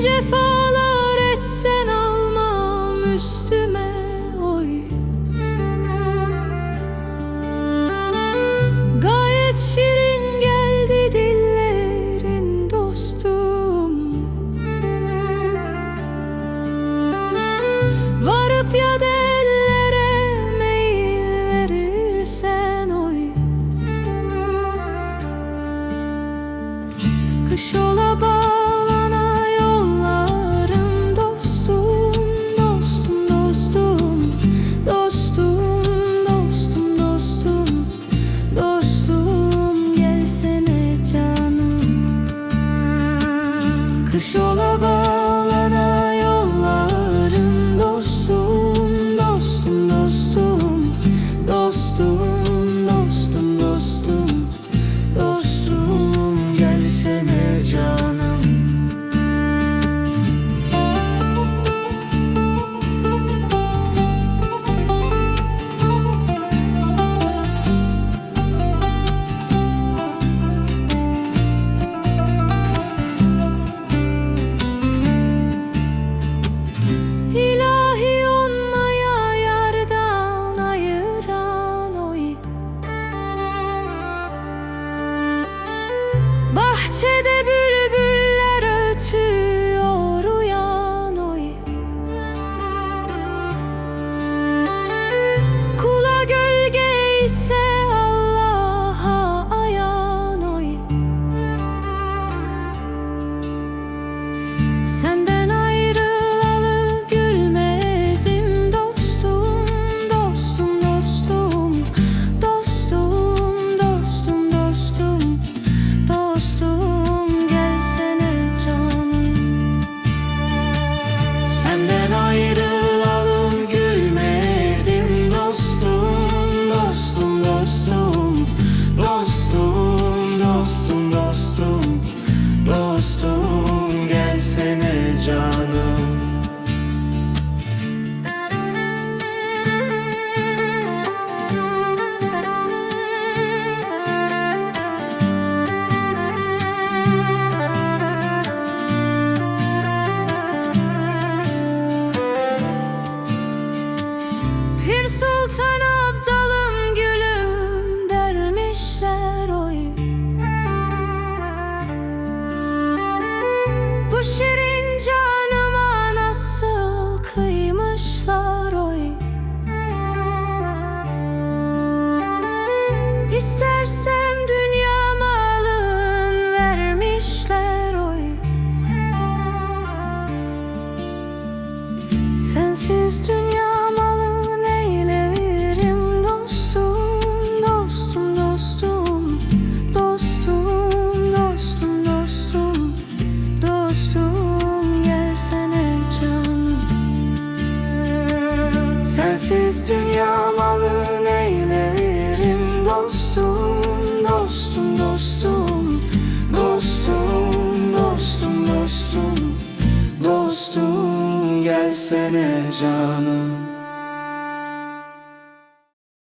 解放。Що лоба Bahçede bir Pir Sultan Abdalım gülüm dermişler oy. Bu şirin canıma nasıl kıymışlar oy. İster desene canım.